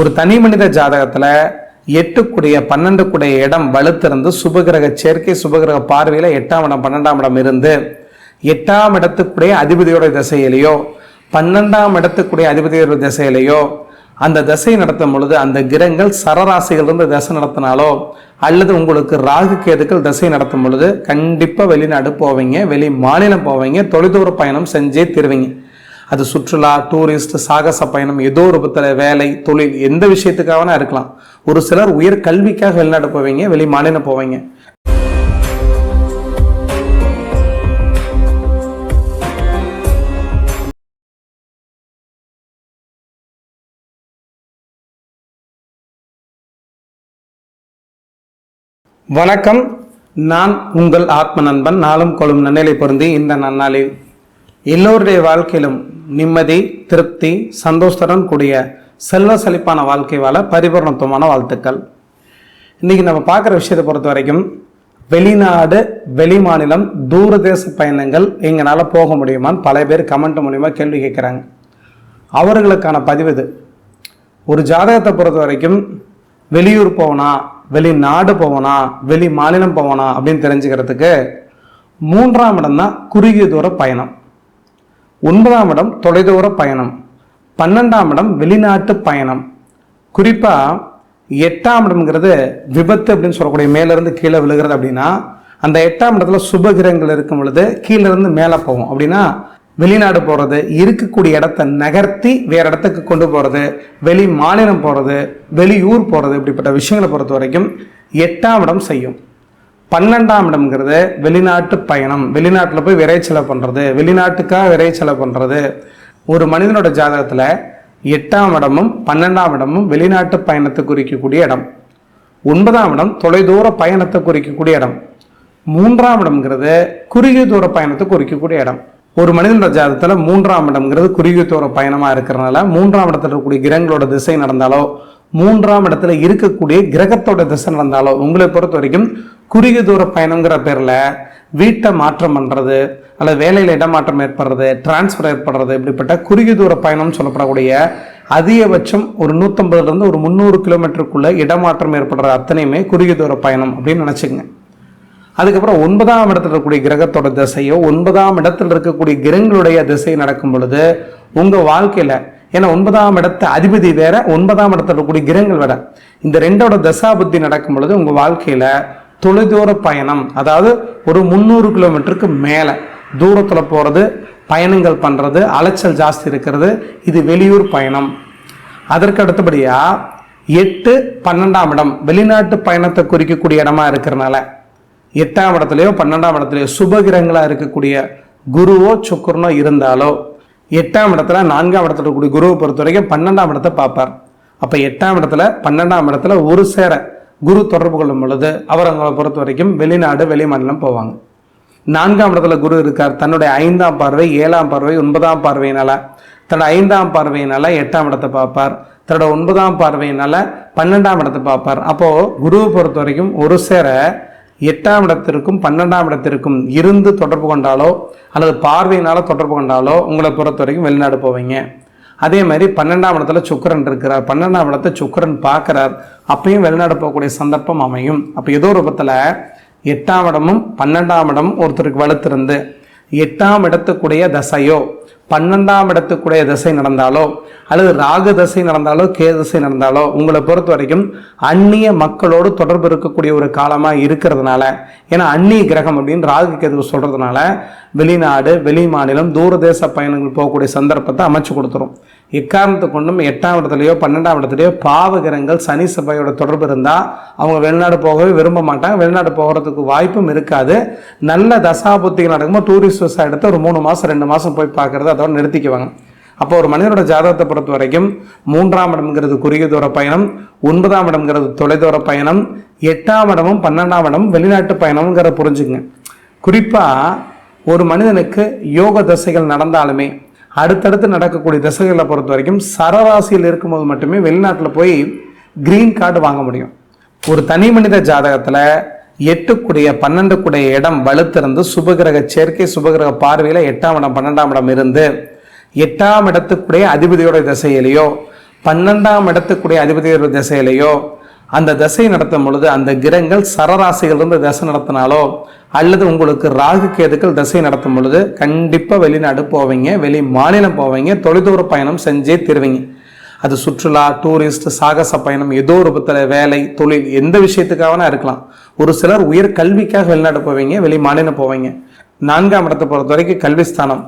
ஒரு தனி மனித ஜாதகத்துல எட்டுக்குடைய பன்னெண்டுக்குடைய இடம் வலுத்திருந்து சுபகிரக சேர்க்கை சுபகிரக பார்வையில எட்டாம் இடம் பன்னெண்டாம் இடம் இருந்து எட்டாம் இடத்துக்குடைய அதிபதியோட திசையிலையோ பன்னெண்டாம் இடத்துக்குடைய அதிபதியோட திசையிலையோ அந்த திசை நடத்தும் பொழுது அந்த கிரகங்கள் சரராசிகள் இருந்து திசை நடத்தினாலோ அல்லது உங்களுக்கு ராகு கேதுக்கள் திசை நடத்தும் பொழுது கண்டிப்பாக வெளிநாடு போவீங்க வெளி மாநிலம் போவீங்க தொலைதூர பயணம் செஞ்சே தருவீங்க. அது சுற்றுலா டூரிஸ்ட் சாகச பயணம் ஏதோ ஒரு வேலை தொழில் எந்த விஷயத்துக்காகனா இருக்கலாம். ஒரு சிலர் உயர் கல்விக்காக வெளிநாடு போவீங்க வெளி மாநிலம் போவீங்க. வணக்கம். நான் உங்கள் ஆத்ம நண்பன் நாளும் கொள்ளும் நன்னிலை பொருந்தி இந்த நன்னாளில். எல்லோருடைய வாழ்க்கையிலும் நிம்மதி திருப்தி சந்தோஷத்துடன் கூடிய செல்வ செழிப்பான வாழ்க்கை வாழ பரிபூர்ணத்துவமான வாழ்த்துக்கள். இன்னைக்கு நம்ம பார்க்குற விஷயத்தை பொறுத்த வரைக்கும் வெளிநாடு வெளி மாநிலம் தூரதேச பயணங்கள் எங்களால் போக முடியுமான்னு பல பேர் கமெண்ட் மூலிமா கேள்வி கேட்குறாங்க. அவர்களுக்கான பதிவு இது. ஒரு ஜாதகத்தை பொறுத்த வரைக்கும் வெளியூர் போவனா வெளிநாடு போவனா வெளி மாநிலம் போவனா அப்படின்னு தெரிஞ்சுக்கிறதுக்கு மூன்றாம் இடம் தான் குறுகிய தூர பயணம். ஒன்பதாம் இடம் தொலைதூர பயணம். பன்னெண்டாம் இடம் வெளிநாட்டு பயணம். குறிப்பாக எட்டாம் இடம்ங்கிறது விபத்து அப்படின்னு சொல்லக்கூடிய மேலேருந்து கீழே விழுகிறது அப்படின்னா அந்த எட்டாம் இடத்துல சுபகிரகங்கள் இருக்கும் பொழுது கீழேருந்து மேலே போகும். அப்படின்னா வெளிநாடு போகிறது இருக்கக்கூடிய இடத்த நகர்த்தி வேற இடத்துக்கு கொண்டு போகிறது வெளி மாநிலம் போகிறது வெளியூர் போகிறது இப்படிப்பட்ட விஷயங்களை பொறுத்த வரைக்கும் எட்டாம் இடம் செய்யும். பன்னெண்டாம் இடம்ங்கிறது வெளிநாட்டு பயணம். வெளிநாட்டில் போய் விரை செலவு பண்ணுறது வெளிநாட்டுக்காக விரை செலவு பண்ணுறது ஒரு மனிதனோட ஜாதகத்தில் எட்டாம் இடமும் பன்னெண்டாம் இடமும் வெளிநாட்டு பயணத்தை குறிக்கக்கூடிய இடம். ஒன்பதாம் இடம் தொலைதூர பயணத்தை குறிக்கக்கூடிய இடம். மூன்றாம் இடம்ங்கிறது குறுகிய தூர பயணத்தை குறிக்கக்கூடிய இடம். ஒரு மனிதனோட ஜாதகத்தில் மூன்றாம் இடம்ங்கிறது குறுகிய தூர பயணமாக இருக்கிறனால மூன்றாம் இடத்துல இருக்கக்கூடிய கிரகங்களோட திசை நடந்தாலோ மூன்றாம் இடத்துல இருக்கக்கூடிய கிரகத்தோட திசை நடந்தாலோ உங்களை பொறுத்த வரைக்கும் குறுகிய தூர பயணங்கிற பேரில் வீட்டை மாற்றம் பண்ணுறது அல்லது வேலையில் இடமாற்றம் ஏற்படுறது டிரான்ஸ்ஃபர் ஏற்படுறது இப்படிப்பட்ட குறுகிய தூர பயணம்னு சொல்லப்படக்கூடிய அதிகபட்சம் ஒரு நூற்றம்பதுலேருந்து ஒரு முந்நூறு கிலோமீட்டருக்குள்ளே இடமாற்றம் ஏற்படுற அத்தனையுமே குறுகிய தூர பயணம் அப்படின்னு நினச்சிங்க அதுக்கப்புறம் ஒன்பதாம் இடத்துல இருக்கக்கூடிய கிரகத்தோட திசையோ ஒன்பதாம் இடத்துல இருக்கக்கூடிய கிரகங்களுடைய திசை நடக்கும் பொழுது உங்கள் வாழ்க்கையில் ஏன்னா ஒன்பதாம் இடத்த அதிபதி வேற ஒன்பதாம் இடத்துல இருக்கக்கூடிய கிரகங்கள் வேற. இந்த ரெண்டோட தசா புத்தி நடக்கும் பொழுது உங்கள் வாழ்க்கையில் தொலைதூர பயணம் அதாவது ஒரு முந்நூறு கிலோமீட்டருக்கு மேலே தூரத்தில் போகிறது பயணங்கள் பண்ணுறது அலைச்சல் ஜாஸ்தி இருக்கிறது இது வெளியூர் பயணம். அதற்கு அடுத்தபடியாக எட்டு பன்னெண்டாம் இடம் வெளிநாட்டு பயணத்தை குறிக்கக்கூடிய இடமா இருக்கிறனால எட்டாம் இடத்துலையோ பன்னெண்டாம் இடத்துலையோ சுபகிரகங்களாக இருக்கக்கூடிய குருவோ சுக்கரனோ இருந்தாலோ எட்டாம் இடத்துல நான்காம் இடத்துல இருக்கக்கூடிய குருவை பொறுத்த வரைக்கும் பன்னெண்டாம் இடத்தை பார்ப்பார். அப்போ எட்டாம் இடத்துல பன்னெண்டாம் இடத்துல ஒரு சேர குரு தொடர்பு கொள்ளும் பொழுது அவர் அவங்களை பொறுத்த வரைக்கும் வெளிநாடு வெளி மாநிலம் போவாங்க. நான்காம் இடத்துல குரு இருக்கார். தன்னுடைய ஐந்தாம் பார்வை ஏழாம் பார்வை ஒன்பதாம் பார்வையினால தன்னோட ஐந்தாம் பார்வையினால எட்டாம் இடத்தை பார்ப்பார். தன்னோட ஒன்பதாம் பார்வையினால பன்னெண்டாம் இடத்தை பார்ப்பார். அப்போது குருவை பொறுத்த வரைக்கும் ஒரு சேர எட்டாம் இடத்திற்கும் பன்னெண்டாம் இடத்திற்கும் இருந்து தொடர்பு கொண்டாலோ அல்லது பார்வையினால தொடர்பு கொண்டாலோ உங்களை பொறுத்த வரைக்கும் வெளிநாடு போவீங்க. அதே மாதிரி பன்னெண்டாம் இடத்துல சுக்கரன் இருக்கிறார். பன்னெண்டாம் இடத்தை சுக்கரன் பார்க்குறார். அப்பயும் வெளிநாடு போகக்கூடிய சந்தர்ப்பம் அமையும். அப்போ ஏதோ ஒரு பத்தில் எட்டாம் இடமும் பன்னெண்டாம் இடமும் ஒருத்தருக்கு வலுத்திருந்து எட்டாம் இடத்துக்குடைய தசையோ பன்னெண்டாம் இடத்துக்குடைய திசை நடந்தாலோ அல்லது ராகு தசை நடந்தாலோ கே தசை நடந்தாலோ உங்களை பொறுத்த வரைக்கும் அந்நிய மக்களோடு தொடர்பு இருக்கக்கூடிய ஒரு காலமாக இருக்கிறதுனால ஏன்னா அந்நிய கிரகம் அப்படின்னு ராகு கேது சொல்கிறதுனால வெளிநாடு வெளி மாநிலம் தூரதேச பயணங்கள் போகக்கூடிய சந்தர்ப்பத்தை அமைச்சு கொடுத்துரும். எக்காரணத்தை கொண்டும் எட்டாம் இடத்துலையோ பன்னெண்டாம் இடத்துலையோ பாவகிரங்கள் சனி சபையோட தொடர்பு இருந்தால் அவங்க வெளிநாடு போகவே விரும்ப மாட்டாங்க. வெளிநாடு போகிறதுக்கு வாய்ப்பும் இருக்காது. நல்ல தசாபுத்திகள் நடக்கும்போது டூரிஸ்ட் விசா எடுத்து ஒரு மூணு மாதம் ரெண்டு மாதம் போய் பார்க்குறது அதோட நிறுத்திக்குவாங்க. அப்போ ஒரு மனிதனோட ஜாதகத்தை பொறுத்த வரைக்கும் மூன்றாம் இடம்ங்கிறது குறுகிய தூர பயணம் ஒன்பதாம் இடம்ங்கிறது தொலைதூர பயணம் எட்டாம் இடமும் பன்னெண்டாம் இடமும் வெளிநாட்டு பயணம்ங்கிறத புரிஞ்சுங்க குறிப்பாக ஒரு மனிதனுக்கு யோக தசைகள் நடந்தாலுமே அடுத்தடுத்து நடக்கக்கூடிய திசைகளை பொறுத்த வரைக்கும் சரராசியில் இருக்கும்போது மட்டுமே வெளிநாட்டில் போய் கிரீன் கார்டு வாங்க முடியும். ஒரு தனி மனித ஜாதகத்தில் எட்டுக்குடைய பன்னெண்டுக்குடைய இடம் வலுத்திருந்து சுபகிரக சேர்க்கை சுபகிரக பார்வையில் எட்டாம் இடம் பன்னெண்டாம் இடம் இருந்து எட்டாம் இடத்துக்குடைய அதிபதியோட திசையிலையோ பன்னெண்டாம் இடத்துக்குடைய அதிபதியோட திசையிலையோ அந்த திசை நடத்தும் பொழுது அந்த கிரகங்கள் சரராசிகள் இருந்து திசை நடத்தினாலோ அல்லது உங்களுக்கு ராகு கேதுக்கள் திசை நடத்தும் பொழுது கண்டிப்பாக வெளிநாடு போவீங்க வெளி மாநிலம் போவீங்க தொலைதூர பயணம் செஞ்சே தருவீங்க. அது சுற்றுலா டூரிஸ்ட் சாகச பயணம் ஏதோ ஒரு வேலை தொழில் எந்த விஷயத்துக்காகனா இருக்கலாம். ஒரு சிலர் உயர் கல்விக்காக வெளிநாடு போவீங்க வெளி மாநிலம் போவீங்க. நான்காம் இடத்தை பொறுத்த வரைக்கும் கல்விஸ்தானம்.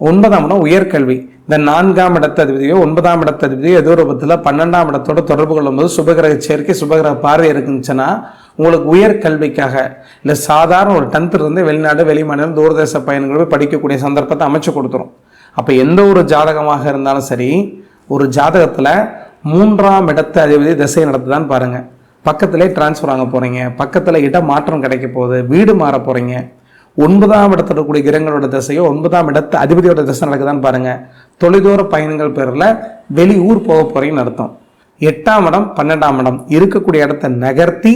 ஒன்பதாம் இடம் உயர்கல்வி. இந்த நான்காம் இடத்த அதிபதியோ ஒன்பதாம் இடத்த அதிபதியோ ஏதோ ஒரு பன்னெண்டாம் இடத்தோட தொடர்பு கொள்ளும்போது சுபகிரக சேர்க்கை சுபகிரக பார்வை இருந்துச்சுன்னா உங்களுக்கு உயர் கல்விக்காக இல்லை சாதாரண ஒரு டென்த்து இருந்து வெளிநாடு வெளிமாநிலம் தூரதேச பயணங்கள் போய் படிக்கக்கூடிய சந்தர்ப்பத்தை அமைச்சு கொடுத்துரும். அப்போ எந்த ஒரு ஜாதகமாக இருந்தாலும் சரி ஒரு ஜாதகத்தில் மூன்றாம் இடத்த அதிபதி திசை நடத்துதான்னு பாருங்கள் பக்கத்திலே டிரான்ஸ்ஃபர் வாங்க போகிறீங்க பக்கத்தில் இடம் மாற்றம் கிடைக்க போகுது. வீடு மாற போகிறீங்க ஒன்பதாம் இடத்துல இருக்கக்கூடிய கிரகங்களோட திசையோ ஒன்பதாம் இடத்து அதிபதியோட திசை நடக்குதான்னு பாருங்க. தொலைதூர பயணங்கள் பேரில் வெளியூர் போக போறீங்கன்னு அர்த்தம். எட்டாம் இடம் பன்னெண்டாம் இடம். இருக்கக்கூடிய இடத்த நகர்த்தி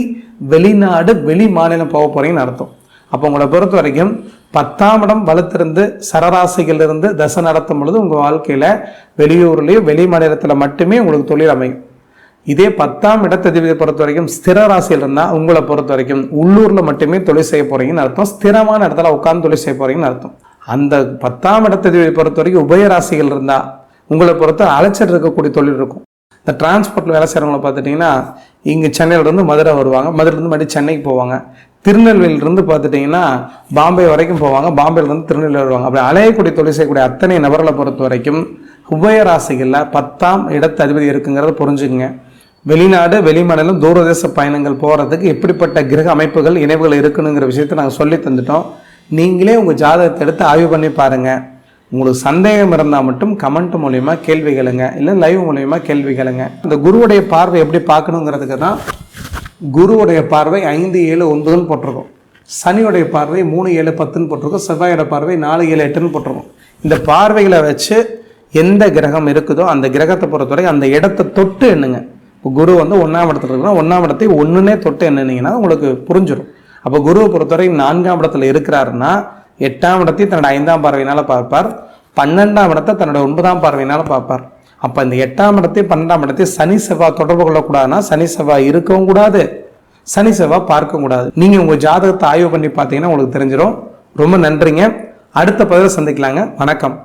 வெளிநாடு வெளி மாநிலம் போக போறீங்கன்னு அர்த்தம். அப்போ உங்களை பொறுத்த வரைக்கும் பத்தாம் இடம் வலுத்திருந்து சரராசிகளிலிருந்து தசை நடத்தும் பொழுது உங்கள் வாழ்க்கையில் வெளியூர்லேயோ வெளி மாநிலத்தில் மட்டுமே உங்களுக்கு தொழில் அமையும். இதே பத்தாம் இடத்ததிபதியை பொறுத்த வரைக்கும் ஸ்திர ராசியில் இருந்தால் உங்களை பொறுத்த வரைக்கும் உள்ளூரில் மட்டுமே தொழில் செய்ய போறீங்கன்னு அர்த்தம். ஸ்திரமான இடத்துல உட்காந்து தொழில் செய்ய போறீங்கன்னு அர்த்தம். அந்த பத்தாம் இடத்ததிபதியை பொறுத்த வரைக்கும் உபய ராசிகள் இருந்தால் உங்களை பொறுத்த அலைச்சல் இருக்கக்கூடிய தொழில் இருக்கும். இந்த டிரான்ஸ்போர்ட்டில் வேலை செய்கிறவங்கள பார்த்துட்டிங்கன்னா இங்கே சென்னையிலேருந்து மதுரை வருவாங்க. மதுரையிலேருந்து மறுபடியும் சென்னைக்கு போவாங்க. திருநெல்வேலியிலேருந்து பார்த்துட்டிங்கன்னா பாம்பே வரைக்கும் போவாங்க. பாம்பேலேருந்து திருநெல்வேலி வருவாங்க. அப்படி அலையக்கூடிய தொழில் செய்யக்கூடிய அத்தனை நபர்களை பொறுத்த வரைக்கும் உபய ராசிகளில் பத்தாம் இடத்து அதிபதி இருக்குங்கிறத புரிஞ்சுக்குங்க. வெளிநாடு வெளிமாநிலம் தூரதேச பயணங்கள் போகிறதுக்கு எப்படிப்பட்ட கிரக அமைப்புகள் இணைவுகள் இருக்குனுங்கிற விஷயத்தை நாங்கள் சொல்லி தந்துட்டோம். நீங்களே உங்கள் ஜாதகத்தை எடுத்து ஆய்வு பண்ணி பாருங்கள் உங்களுக்கு சந்தேகம் இருந்தால் மட்டும் கமெண்ட் மூலயமா கேள்வி கேளுங்க. இல்லை லைவ் மூலியமாக கேள்வி கேளுங்க. இந்த குருவுடைய பார்வை எப்படி பார்க்கணுங்கிறதுக்கு தான் குருவுடைய பார்வை ஐந்து ஏழு ஒன்பதுன்னு போட்டிருக்கோம். சனியுடைய பார்வை மூணு ஏழு பத்துன்னு போட்டிருக்கோம். செவ்வாயோட பார்வை நாலு ஏழு எட்டுன்னு போட்டிருக்கோம். இந்த பார்வைகளை வச்சு எந்த கிரகம் இருக்குதோ அந்த கிரகத்தை பொறுத்தவரை அந்த இடத்த தொட்டு என்னங்க இப்போ குரு வந்து ஒன்றாம் இடத்துல இருக்குன்னா ஒன்றாம் இடத்தை ஒன்றுனே தொட்டு என்னன்னீங்கன்னா உங்களுக்கு புரிஞ்சிடும் அப்போ குருவை பொறுத்தவரை நான்காம் இடத்துல இருக்கிறாருன்னா எட்டாம் இடத்தையும் தன்னோட ஐந்தாம் பார்வையினால் பார்ப்பார். பன்னெண்டாம் இடத்தை தன்னோட ஒன்பதாம் பார்வையினால் பார்ப்பார். அப்போ இந்த எட்டாம் இடத்தையும் பன்னெண்டாம் இடத்தையும் சனி செவ்வாய் தொடர்பு கொள்ளக்கூடாதுன்னா சனி செவ்வாய் இருக்கவும் கூடாது. சனி செவ்வாய் பார்க்கவும் கூடாது. நீங்கள் உங்கள் ஜாதகத்தை ஆய்வு பண்ணி பார்த்தீங்கன்னா உங்களுக்கு தெரிஞ்சிடும் ரொம்ப நன்றிங்க. அடுத்த பதிவில் சந்திக்கலாங்க. வணக்கம்.